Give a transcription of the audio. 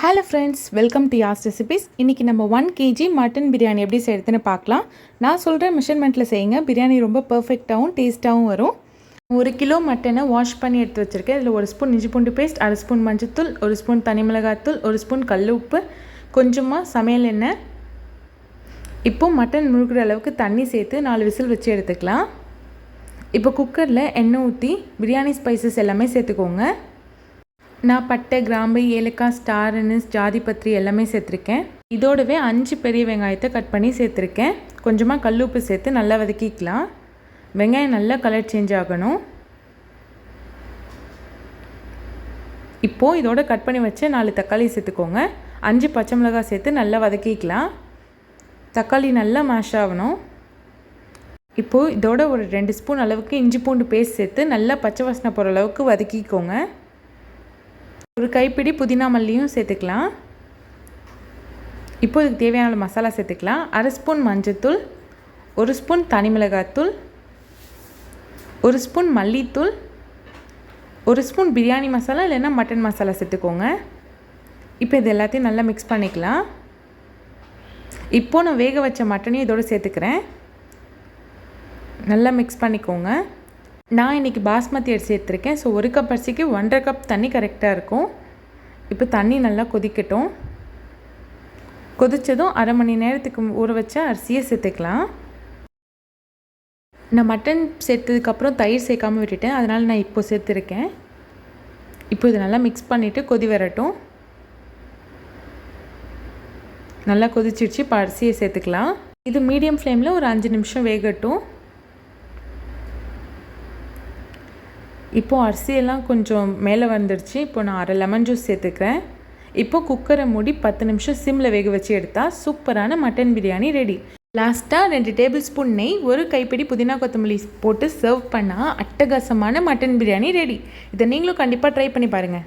Hello friends welcome to Yas recipes இன்றைக்கி நம்ம one KG mutton biryani எப்படி செய்கிறதுன்னு பார்க்கலாம். நான் சொல்கிற மெஷர்மெண்ட்டில் செய்யுங்க. பிரியாணி ரொம்ப பர்ஃபெக்டாகவும் டேஸ்ட்டாகவும் வரும். ஒரு கிலோ மட்டனை வாஷ் பண்ணி எடுத்து வச்சுருக்கேன். இதில் ஒரு ஸ்பூன் இஞ்சி பூண்டு பேஸ்ட் அரை ஸ்பூன் மஞ்சத்தூள் ஒரு ஸ்பூன் தனி மிளகாத்தூள் ஒரு ஸ்பூன் கல் உப்பு கொஞ்சமாக சமையல் எண்ணெய். இப்போ மட்டன் முழுகிற அளவுக்கு தண்ணி சேர்த்து நாலு விசில் வச்சு எடுத்துக்கலாம். இப்போ குக்கரில் எண்ணெய் ஊற்றி பிரியாணி ஸ்பைசஸ் எல்லாமே சேர்த்துக்கோங்க. நான் பட்டை கிராம்பு ஏலக்காய் ஸ்டார் அனிஸ் ஜாதி பத்திரி எல்லாமே சேர்த்துருக்கேன். இதோடவே அஞ்சு பெரிய வெங்காயத்தை கட் பண்ணி சேர்த்துருக்கேன். கொஞ்சமாக கல்லுப்பு சேர்த்து நல்லா வதக்கிக்கலாம். வெங்காயம் நல்லா கலர் சேஞ்ச் ஆகணும். இப்போது இதோட கட் பண்ணி வச்சு நாலு தக்காளி சேர்த்துக்கோங்க. அஞ்சு பச்சை மிளகாய் சேர்த்து நல்லா வதக்கிக்கலாம். தக்காளி நல்லா மேஷ் ஆகணும். இப்போது இதோட ஒரு ரெண்டு ஸ்பூன் அளவுக்கு இஞ்சி பூண்டு பேஸ்ட் சேர்த்து நல்லா பச்சை வாசனை போகிற அளவுக்கு வதக்கிக்கோங்க. ஒரு கைப்பிடி புதினா மல்லியும் சேர்த்துக்கலாம். இப்போ இதுக்கு தேவையான மசாலா சேர்த்துக்கலாம். அரை ஸ்பூன் மஞ்சத்தூள் ஒரு ஸ்பூன் தனி மிளகாத்தூள் ஒரு ஸ்பூன் மல்லித்தூள் ஒரு ஸ்பூன் பிரியாணி மசாலா இல்லைன்னா மட்டன் மசாலா சேர்த்துக்கோங்க. இப்போ இது எல்லாத்தையும் நல்லா மிக்ஸ் பண்ணிக்கலாம். இப்போது நான் வேக வச்ச மட்டனையும் இதோடு சேர்த்துக்கிறேன். நல்லா மிக்ஸ் பண்ணிக்கோங்க. நான் இன்றைக்கி பாஸ்மதி அரிசி எடுத்திருக்கேன். ஸோ ஒரு கப் அரிசிக்கு ஒன்றரை கப் தண்ணி கரெக்டாக இருக்கும். இப்போ தண்ணி நல்லா கொதிக்கட்டும். கொதித்ததும் அரை மணி நேரத்துக்கு ஊற வச்ச அரிசியை சேர்த்துக்கலாம். நான் மட்டன் சேர்த்ததுக்கப்புறம் தயிர் சேர்க்காமல் விட்டுட்டேன். அதனால் நான் இப்போ சேர்த்துருக்கேன். இப்போ இது நல்லா மிக்ஸ் பண்ணிவிட்டு கொதி வரட்டும். நல்லா கொதிச்சிடுச்சு இப்போ அரிசியை சேர்த்துக்கலாம். இது மீடியம் ஃப்ளேமில் ஒரு அஞ்சு நிமிஷம் வேகட்டும். இப்போது அரிசியெல்லாம் கொஞ்சம் மேலே வந்துடுச்சு இப்போ நான் அரை லெமன் ஜூஸ் சேர்த்துக்கிறேன். இப்போது குக்கரை மூடி பத்து நிமிஷம் சிம்மில் வேக வச்சு எடுத்தால் சூப்பரான மட்டன் பிரியாணி ரெடி லாஸ்ட்டாக ரெண்டு டேபிள் ஸ்பூன் நெய் ஒரு கைப்பிடி புதினா கொத்தமல்லி போட்டு சர்வ் பண்ணால் அட்டகாசமான மட்டன் பிரியாணி ரெடி இதை நீங்களும் கண்டிப்பாக ட்ரை பண்ணி பாருங்கள்